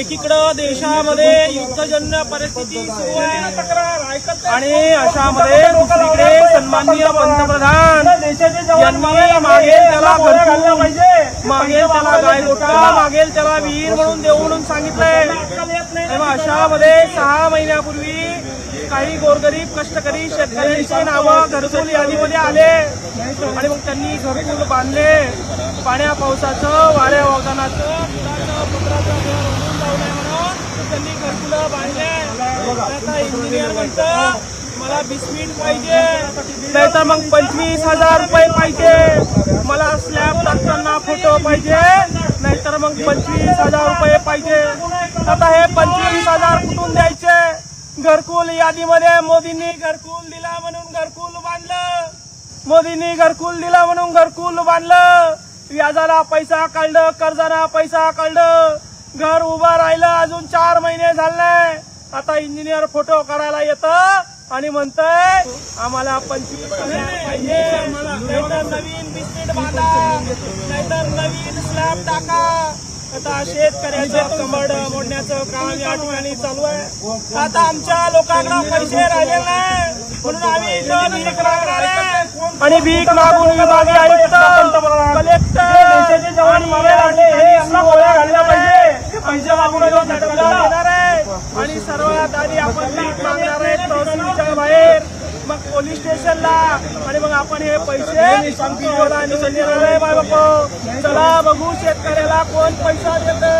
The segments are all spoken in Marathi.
एकीकडं देशामध्ये युद्धजन्य परिस्थिती सुरू आहे. आणि अशामध्ये दुसरीकडे सन्माननीय पंतप्रधान यांनी मागेल त्याला पाहिजे मागेल त्याला गायगोठा मागेल त्याला विहीर म्हणून देऊ म्हणून सांगितलंय. तेव्हा अशामध्ये सहा महिन्यापूर्वी काही गोरगरीब कष्टकरी शेतकऱ्यांची नावं घरकुल यादीमध्ये आले. आणि मग त्यांनी घरकुल बांधले. पाण्या पावसाचं वाऱ्या वावदानाचं त्यांनी घरकुलं बांधले त्याचा इंजिनियर म्हणतं मला बिस्किट पाहिजे. नाहीतर मग पंचवीस हजार रुपये पाहिजे. मला स्लॅब टाकताना फोटो पाहिजे. नाहीतर मग पंचवीस हजार रुपये पाहिजे. आता हे पंचवीस हजार कुठून द्या घरकुल यादीमध्ये मोदींनी घरकुल दिला म्हणून घरकुल बांधलं. मोदींनी घरकुल दिला म्हणून घरकुल बांधलं. व्याजाला पैसा काढलं कर्जाला पैसा काढलं. घर उभं राहिलं अजून चार महिने झाले आता इंजिनियर फोटो करायला येतं आणि म्हणतय आम्हाला पंचवीस पाहिजे. नवीन बिस्किट बांधा. नाहीतर नवीन स्लॅब टाका. आता शेतकऱ्याचं कमड मोडण्याचं काम या ठिकाणी चालू आहे. आता आमच्या लोकांना पैसे राहिले नाही. म्हणून आम्ही इथं भीक मागणार आहे. आणि भीक मागून विभागीय आयुक्त कलेक्टर देशाचे जवान हे यांना गोळ्या घालल्या पाहिजे. पैसे मागून आणि सर्वात आधी आपण भीक मागणार आहे तहसीलच्या बाहेर मग पोलीस स्टेशनला. आणि मग आपण हे पैसे शांतीला देणार बाय बाप. चला बघू शेतकऱ्याला कोण पैसा देते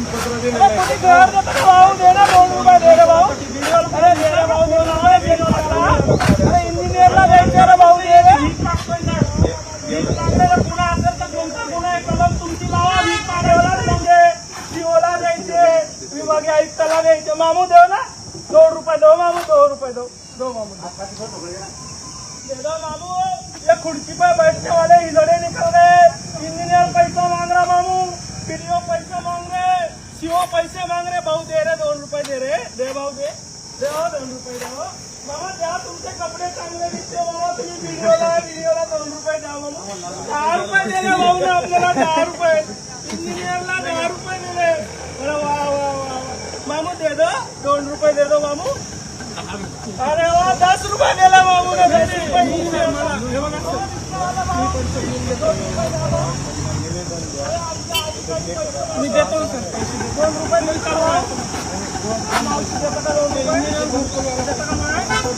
घर भाऊ दे दोन रुपये दे भाऊ अरे दे भाऊ देणार अरे इंजिनियरला द्यायचे भाऊ दे रे भीक मागण्याला गुन्हा असेल तर कोणता गुन्हा आहे कलम तुमची लावा भीक मागायला म्हणजे जीओला द्यायचे आयुक्ताला द्यायचे मामू देव ना? दोन रुपये दो मामू दो रुपये दो दो मामू दे. दो मामू. ये खुर्ची पे बैठने वाले हिजड़े निकल गए इंजीनियर पैसा मांग रहा मामू. पीडीओ पैसे मांग रहे सीओ पैसे मांग रहे भाऊ दे रहे दोन रुपये दे रहे दे भाऊ दे. दे दोन रुपये दे मामा द्या तुमचे कपडे चांगले दिसते. मामा तुम्ही व्हिडिओला व्हिडिओला दोन रुपये द्या मामा. दहा रुपये दिले भाऊ ना आपल्याला दहा रुपये. इंजिनियरला दहा रुपये दिले. मामू दे दो दोन रुपये दे दो मामू अरे वा दस रुपये दिला मामू ने दस रुपये. हे. मी देतो सर. दोन रुपये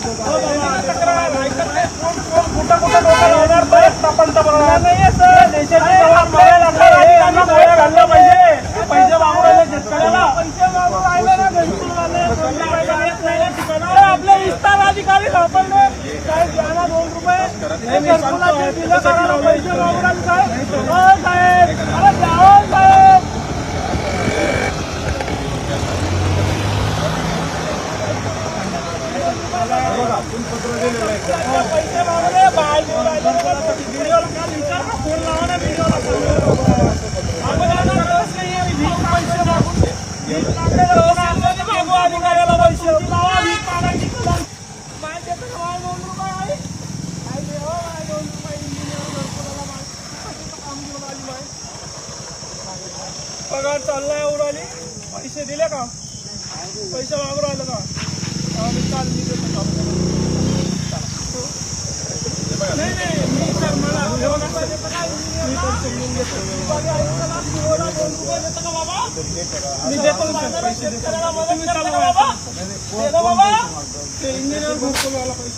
तक्रार नाही. कोण कुठं कुठं पंतप्रधान नाहीये सर देशाचे जवान मागे लागले हे यांना गोळ्या घालल्या पाहिजे पैसे मागू राहिले शेतकऱ्याला पैसे मागू राहिले ना घरकुलवाले, दोन रुपये देत नाही. अरे आपले विस्तार अधिकारी सापडले काय द्या ना दोन रुपये हे घरकुलाचे बिलं करायला पैसे मागू राहिले साहेब हो साहेब अरे द्या हो साहेब पैसे मागले बाय देऊ राहिले व्हिडिओला काल विचार ना फोन लावा ना व्हिडिओला अगोदर रस नाही आहे भीक पैसे मागून भीक मागलेलं रस आहे तर मागू अधिकाऱ्याला पैसे लावा भीक मागायची कलम. माय देतं का माय दोन रुपये आई? आई दे हो माय दोन रुपये इंजिनियर घरकुलाला माय. कशाचं काम घेऊन आली पगार चाललाय उडाली पैसे दिले का? पैसे मागू राहिलं का? चालली.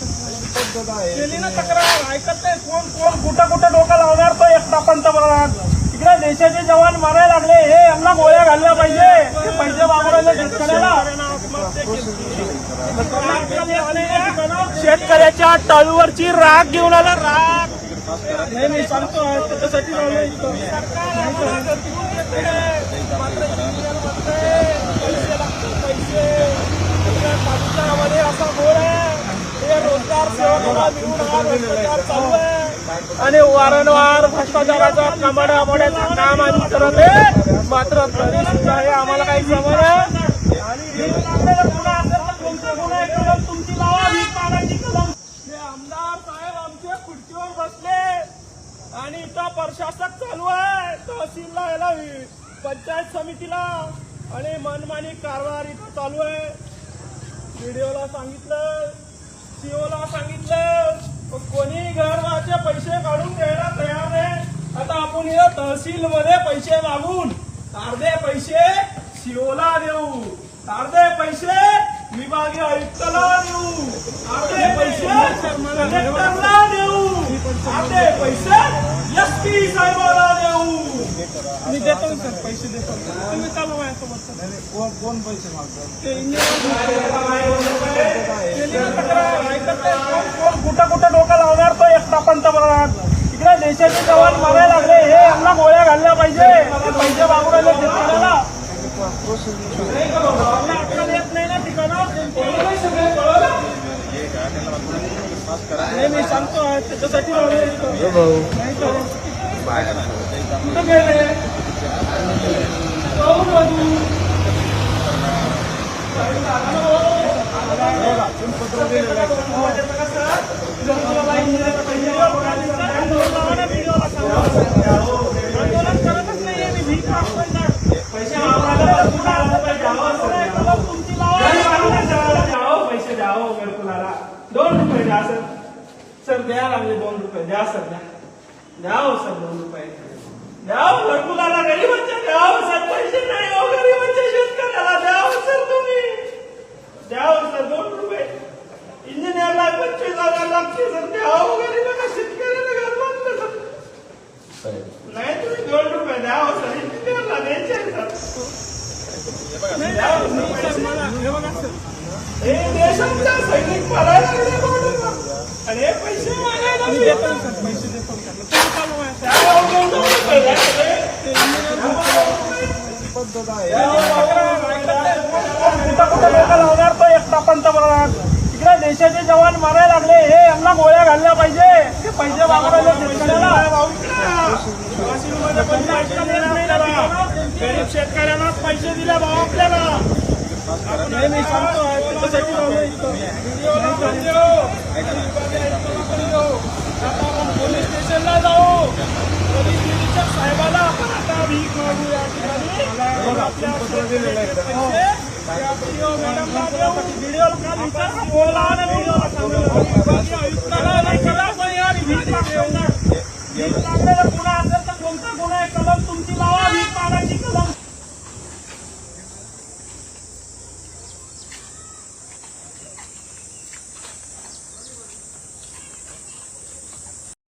केली ना तक्रार ऐकत नाही. कोण कोण कुठं कुठं डोकं लावणार तो एकटा पंतप्रधान इकडे देशाचे जवान मारायला लागले हे यांना गोळ्या घालल्या पाहिजे हे पैसे वापरायला शेतकऱ्याला शेतकऱ्याच्या टाळूवरची राग घेऊन आला. राग. नाही सांगतो त्याच्यासाठी असा गोळ आहे. हे रोजगार भ्रष्टाचार चालू आहे. आणि वारंवार भ्रष्टाचाराचा कमाड्या मोड्याचं काम आम्ही करत आहे मात्र तरी सुद्धा हे आम्हाला काही गुन्हा आहे कलम तुमची पंचायत समितीला आणि मनमानी कारभार इथं चालू आहे व्हिडिओला सांगितलं सीओला सांगितलं पण कोणी घरचे पैसे काढून द्यायला तयार नाही? आता आपण या तहसील मध्ये पैसे मागून अर्धे पैसे सीओला देऊ. अर्धे पैसे विभागीय आयुक्ताला देऊ. अर्धे पैसे कलेक्टरला देऊ. अर्धे पैसे एस पी साहेबाला देऊ. मी देतो सर पैसे देतो. तुम्ही चालू माझ्यासोबत. कोण पैसे मागतात ते इंजिनियर केली ना तक्रार, ऐकत नाही. कोण- कोण कुठं कुठं डोकं लावणार तो एकटा पंतप्रधान इकडे देशाचे जवान मारायला लागले हे यांना गोळ्या घालल्या पाहिजे ते पैसे मागू राहिले शेतकऱ्याला यांना अक्कल येत नाही ना ठिकाणं नाही सगळे कळलं? नाही मी सांगतो त्याच्यासाठी. कुठं गेले बाजू पैसे द्या हो घरकुलाला दोन रुपये द्या सर. सर द्या लागले दोन रुपये. द्या सर द्या. द्या हो सर दोन रुपये. द्या हो घरकुलाला गरीबांच्या द्या हो सर पैसे नाही हो गरीबांच्या शेतकऱ्याला. द्या हो सर तुम्ही. द्या हो सर दोन रुपये. इंजिनियरला पंचवीस हजार लागते सर द्या हो गरीबाला शेतकऱ्याला घर बांधलं सर नाही तुम्ही दोन रुपये द्या हो सर इंजिनियरला द्यायचे सर द्या हो सर पैसे. हे देशातल्या सैनिक मारायला लागले बॉर्डरला. हे पैसे मागायला लागले. द्या हो दोन रुपये द्या पद्धत आहे कुठं कुठं लोक लावणार तो एकटा पंतप्रधान इकडे देशाचे जवान मारायला लागले हे यांना गोळ्या घालल्या पाहिजे ते पैसे मागवायला शेतकऱ्याला गरीब शेतकऱ्यांना पैसे दिले भाऊ आपल्याला मी सांगतो त्याच्यासाठी लावलंय इथं. नाही तर. आता आपण पोलीस स्टेशनला जाऊ पोलीस निरीक्षक साहेबाला आपण आता भीक मागू या ठिकाणी आपल्या पैसे त्या PO मॅडमला देऊ. व्हिडिओ काल विचार बोला आणि व्हिडिओला सांगा. विभागीय आयुक्ताला नाही करा, पण या भीक मागतो.